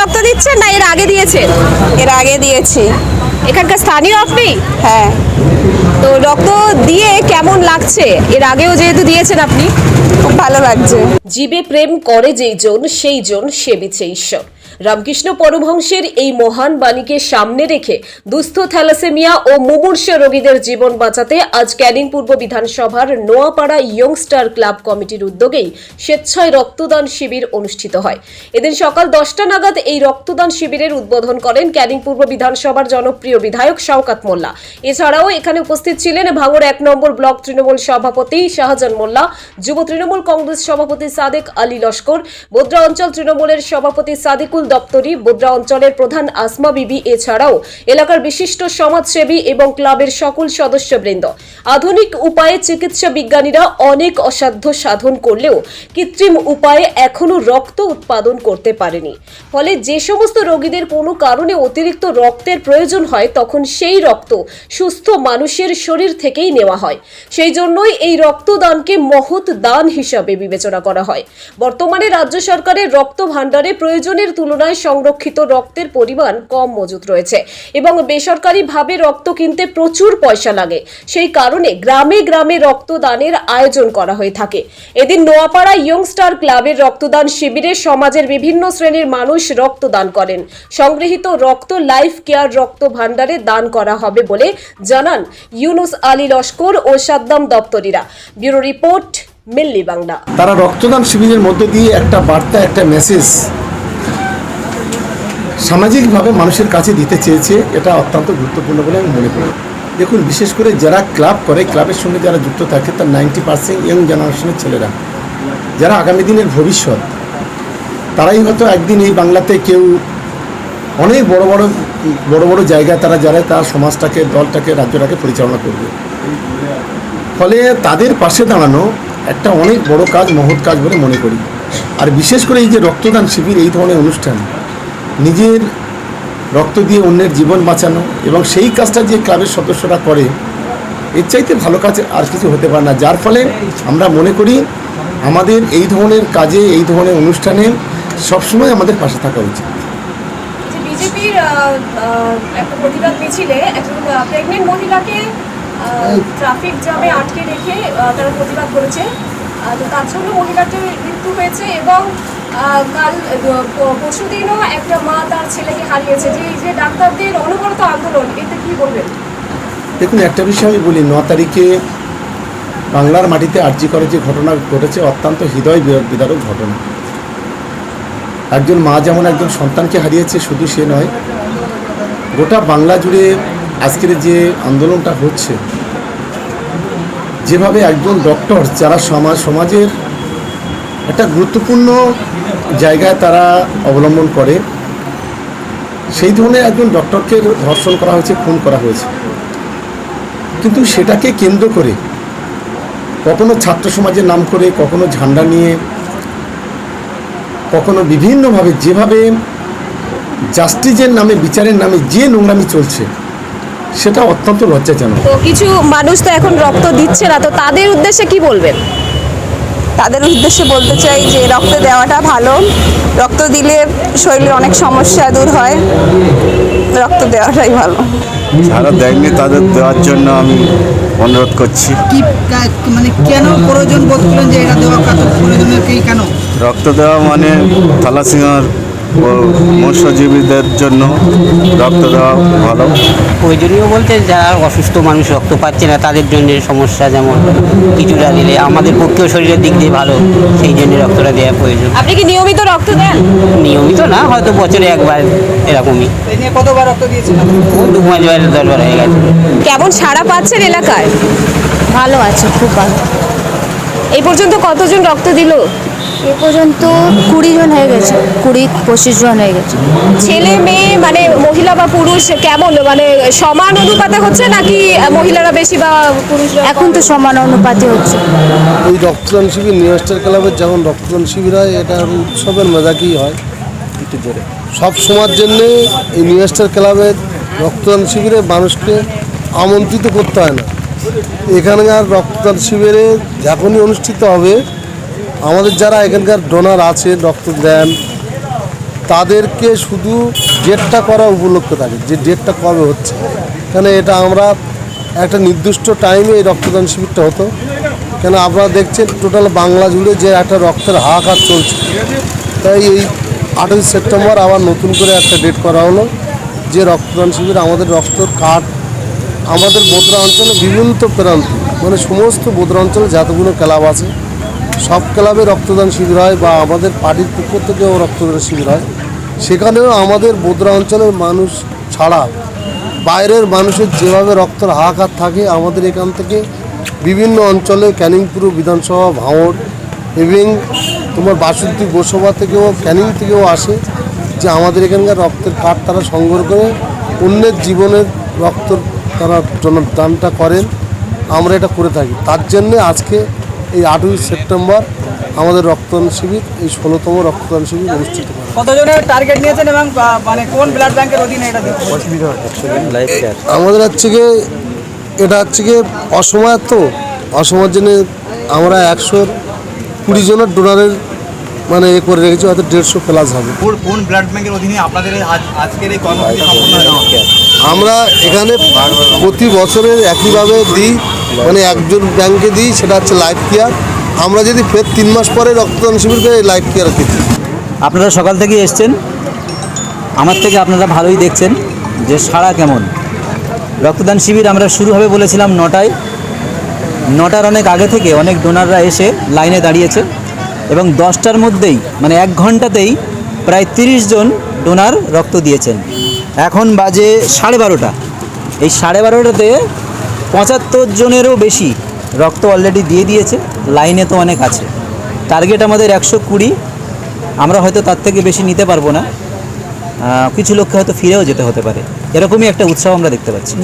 রক্ত দিচ্ছেন না এর আগে দিয়েছেন? এর আগে দিয়েছি। এখানকার স্থানীয় আপনি? হ্যাঁ। তো রক্ত দিয়ে কেমন লাগছে? এর আগেও যেহেতু দিয়েছেন আপনি। খুব ভালো লাগছে। জীবে প্রেম করে যেই জন সেই জন সেবিছে ঈশ্বর। রামকৃষ্ণ পরমহংসের এই মহান বাণীকে সামনে রেখে দুস্থ থ্যালাসেমিয়া ও মুমূর্ষ রোগীদের জীবন বাঁচাতে আজ ক্যানিং পূর্ব বিধানসভার নোয়াপাড়া ইয়ংস্টার ক্লাব কমিটির উদ্যোগেই স্বেচ্ছায় রক্তদান শিবির অনুষ্ঠিত হয়। এদিন সকাল দশটা নাগাদ এই রক্তদান শিবিরের উদ্বোধন করেন ক্যানিং পূর্ব বিধানসভার জনপ্রিয় বিধায়ক শওকাত মোল্লা। এছাড়াও এখানে উপস্থিত ছিলেন ভাঙড় এক নম্বর ব্লক তৃণমূল সভাপতি শাহজাহান মোল্লা, যুব তৃণমূল কংগ্রেস সভাপতি সাদেক আলী লস্কর, বোদ্রা অঞ্চল তৃণমূলের সভাপতি সাদিকুল দপ্তরি বোদ্রা অঞ্চলের প্রধান আসমা বিবি, এছাড়াও এলাকার বিশিষ্ট সমাজসেবী এবং ক্লাবের সকল সদস্যবৃন্দ। আধুনিক উপায়ে চিকিৎসা বিজ্ঞানীরা অনেক অসাধ্য সাধন করলেও কৃত্রিম উপায়ে এখনও রক্ত উৎপাদন করতে পারেনি। ফলে যে সমস্ত রোগীদের কোনো কারণে অতিরিক্ত রক্তের প্রয়োজন হয়, তখন সেই রক্ত সুস্থ মানুষের শরীর থেকেই নেওয়া হয়। সেই জন্যই এই রক্তদানকে মহৎ দান হিসাবে বিবেচনা করা হয়। বর্তমানে রাজ্য সরকারের রক্ত ভাণ্ডারে প্রয়োজনের তুলনায় সংরক্ষিত রক্তের পরিমাণ কম মজুত রয়েছে এবং বেসরকারিভাবে রক্ত কিনতে প্রচুর পয়সা লাগে। সেই কারণে গ্রামে গ্রামে রক্তদানের আয়োজন করা হয়ে থাকে। এদিন নোয়াপাড়া ইয়ংস্টার ক্লাবের রক্তদান শিবিরে সমাজের বিভিন্ন শ্রেণির মানুষ রক্তদান করেন। সংগৃহীত রক্ত লাইফ কেয়ার রক্ত ভাণ্ডারে দান করা হবে বলে জানান ইউনুস আলী লস্কর ও Saddam দপ্তরিরা। Bureau report, Milli Bangla. তারা রক্তদান শিবিরের মধ্যে দিয়ে একটা বার্তা, একটা মেসেজ সামাজিকভাবে মানুষের কাছে দিতে চেয়েছে, এটা অত্যন্ত গুরুত্বপূর্ণ বলে আমি মনে করি। দেখুন, বিশেষ করে যারা ক্লাব করে, ক্লাবের সঙ্গে যারা যুক্ত থাকে, তার নাইনটি পার্সেন্ট ইয়ং জেনারেশনের ছেলেরা। যারা আগামী দিনের ভবিষ্যৎ, তারাই হয়তো একদিন এই বাংলাতে কেউ অনেক বড় বড় বড় বড় জায়গায় তারা যারা তার সমাজটাকে, দলটাকে, রাজ্যটাকে পরিচালনা করবে। ফলে তাদের পাশে দাঁড়ানো একটা অনেক বড় কাজ, মহৎ কাজ বলে মনে করি। আর বিশেষ করে এই যে রক্তদান শিবির, এই ধরনের অনুষ্ঠান নিজের রক্ত দিয়ে অন্যের জীবন বাঁচানো এবং সেই কাজটা যে ক্লাবের সদস্যরা করে এর চাইতে ভালো কাজ আর কিছু হতে পারে না। যার ফলে আমরা মনে করি আমাদের এই ধরনের কাজে এই ধরনের অনুষ্ঠানে সবসময় আমাদের পাশে থাকা উচিত। বিজেপির একটা প্রতিবাদ মিছিলে একজন প্রেগনেন্ট মহিলাকে ট্রাফিক জ্যামে আটকে রেখে তারা প্রতিবাদ করেছে। তো তার জন্য মহিলাটির মৃত্যু হয়েছে এবং কাল পরশু দিনও একটা মা তার ছেলেকে হারিয়েছে। যে এই যে ডাক্তারদের অনবরত আন্দোলন, এতে কি বলবেন? দেখুন, একটা বিষয় আমি বলি, ন তারিখে বাংলার মাটিতে আর্জি করে যে ঘটনা ঘটেছে, অত্যন্ত হৃদয় বিদারক ঘটনা। একজন মা যেমন একজন সন্তানকে হারিয়েছে, শুধু সে নয়, গোটা বাংলা জুড়ে আজকের যে আন্দোলনটা হচ্ছে, যেভাবে একজন ডক্টর যারা সমাজ সমাজের একটা গুরুত্বপূর্ণ জায়গায় তারা অবলম্বন করে। সেই ধরনের একজন ডক্টরকে ধর্ষণ করা হয়েছে, খুন করা হয়েছে। কিন্তু সেটাকে কেন্দ্র করে কখনো ছাত্র সমাজের নাম করে, কখনো ঝান্ডা নিয়ে, কখনো বিভিন্নভাবে যেভাবে জাস্টিসের নামে, বিচারের নামে যে নোংরামি চলছে, সেটা অত্যন্ত লজ্জাজনক। তো কিছু মানুষ তো এখন রক্ত দিচ্ছে না, তো তাদের উদ্দেশ্যে কি বলবেন? তাদের উদ্দেশ্যে বলতে চাই যে রক্ত দেওয়াটা ভালো। রক্ত দিলে শরীরে অনেক সমস্যা দূর হয়। রক্ত দেওয়াটাই ভালো। যারা দেয়নি তাদের দেওয়ার জন্য আমি অনুরোধ করছি। কি মানে কেন প্রয়োজন বোধ করলেন যে এটা দেওয়া কেন? রক্ত দেওয়া মানে থালাসিমার মৎস্যজীবীদের জন্য রক্ত দেওয়া ভালো। প্রয়োজনীয় বলতে যারা অসুস্থ মানুষ রক্ত পাচ্ছে না তাদের জন্য সমস্যা যেমন কিছুটা দিলে আমাদের পক্ষেও শরীরের দিক দিয়ে ভালো সেই জন্য রক্তটা দেওয়া প্রয়োজন। আপনি কি নিয়মিত রক্ত দেন? নিয়মিত না হয়তো বছরে একবার এরকমই। কতবার রক্ত দিয়েছেন দু পাঁচ বার দরবার হয়ে গেছে। কেমন সাড়া পাচ্ছেন এলাকায়? ভালো আছে খুব ভালো। এই পর্যন্ত কতজন রক্ত দিল? এ পর্যন্ত কুড়ি জন হয়ে গেছে কুড়ি পঁচিশ জন হয়ে গেছে। ছেলে মেয়ে মানে মহিলা বা পুরুষ কেমন? মানে সমান অনুপাতে হচ্ছে নাকি মহিলারা বেশি বা পুরুষরা এখন তো সমান অনুপাতে হচ্ছে। এই রক্তদান শিবির নিউ স্টার ক্লাবের যখন রক্তদান শিবির হয় এটা উৎসবের মেজাকেই হয়। সব সময়ের জন্যে এই নিউ স্টার ক্লাবের রক্তদান শিবিরে মানুষকে আমন্ত্রিত করতে হয় না। এখানকার রক্তদান শিবিরে যখনই অনুষ্ঠিত হবে আমাদের যারা এখানকার ডোনার আছে রক্ত দেন, তাদেরকে শুধু ডেটটা করা উপলক্ষ থাকে, যে ডেটটা কবে হচ্ছে। কেন এটা আমরা একটা নির্দিষ্ট টাইমে এই রক্তদান শিবিরটা হতো। কেন আপনারা দেখছেন টোটাল বাংলা জুড়ে যে একটা রক্তের হাহাকার চলছে। তাই এই আঠেরোই সেপ্টেম্বর আবার নতুন করে একটা ডেট করা হলো, যে রক্তদান শিবির আমাদের রক্তর কার্ড আমাদের বোদরা অঞ্চলে বিভিন্ন প্রান্ত মানে সমস্ত বোদরা অঞ্চলে যতগুলো ক্লাব আছে সব ক্লাবে রক্তদান শিবির হয় বা আমাদের পার্টির পক্ষ থেকেও রক্তদান শিবির হয়। সেখানেও আমাদের বোদরা অঞ্চলের মানুষ ছাড়া, বাইরের মানুষের যেভাবে রক্তের হাহাকার থাকে, আমাদের এখান থেকে বিভিন্ন অঞ্চলে ক্যানিংপুর বিধানসভা, ভাঙড় এবং তোমার বাসন্তী গোসভা থেকেও, ক্যানিং থেকেও আসে যে আমাদের এখানকার রক্তের কার্ড তারা সংগ্রহ করে, অন্যের জীবনের রক্ত তারা দানটা করেন। আমরা এটা করে থাকি। তার জন্যে আজকে এই আটই সেপ্টেম্বর আমাদের রক্তদান শিবির এই ষোলোতম রক্তদান শিবির অনুষ্ঠিত হবে। হয়। কতজনের টার্গেট নিয়েছেন এবং মানে কোন ব্লাড ব্যাংকের অধীনে এটা আমাদের হচ্ছে গিয়ে এটা হচ্ছে গিয়ে অসময়ের তো অসময়ের জন্য আমরা একশো কুড়ি জনের ডোনারের মানে এ করে রেখেছি হয়তো দেড়শো প্লাস হবে। কোন ব্লাড ব্যাংকের অধীনে আপনাদের আজকের এই কর্মসূচি আমরা এখানে প্রতি বছরের একইভাবে দিই মানে একজন ব্যাংকে দিই সেটা হচ্ছে লাইফ কেয়ার আমরা যদি ফের তিন মাস পরে রক্তদান শিবির করে লাইফ কেয়ার দিই। আপনারা সকাল থেকে এসছেন। আমার থেকে আপনারা ভালোই দেখছেন যে সাড়া কেমন। রক্তদান শিবির আমরা শুরু হবে বলেছিলাম নটায়। নটার অনেক আগে থেকে অনেক ডোনাররা এসে লাইনে দাঁড়িয়েছে। এবং দশটার মধ্যেই মানে এক ঘন্টাতেই প্রায় তিরিশ জন ডোনার রক্ত দিয়েছেন। এখন বাজে সাড়ে বারোটা। এই সাড়ে বারোটাতে পঁচাত্তর জনেরও বেশি রক্ত অলরেডি দিয়ে দিয়েছে, লাইনে তো অনেক আছে। টার্গেট আমাদের একশো কুড়ি। আমরা হয়তো তার থেকে বেশি নিতে পারব না। কিছু লোককে হয়তো ফিরেও যেতে হতে পারে। এরকমই একটা উৎসাহ আমরা দেখতে পাচ্ছি।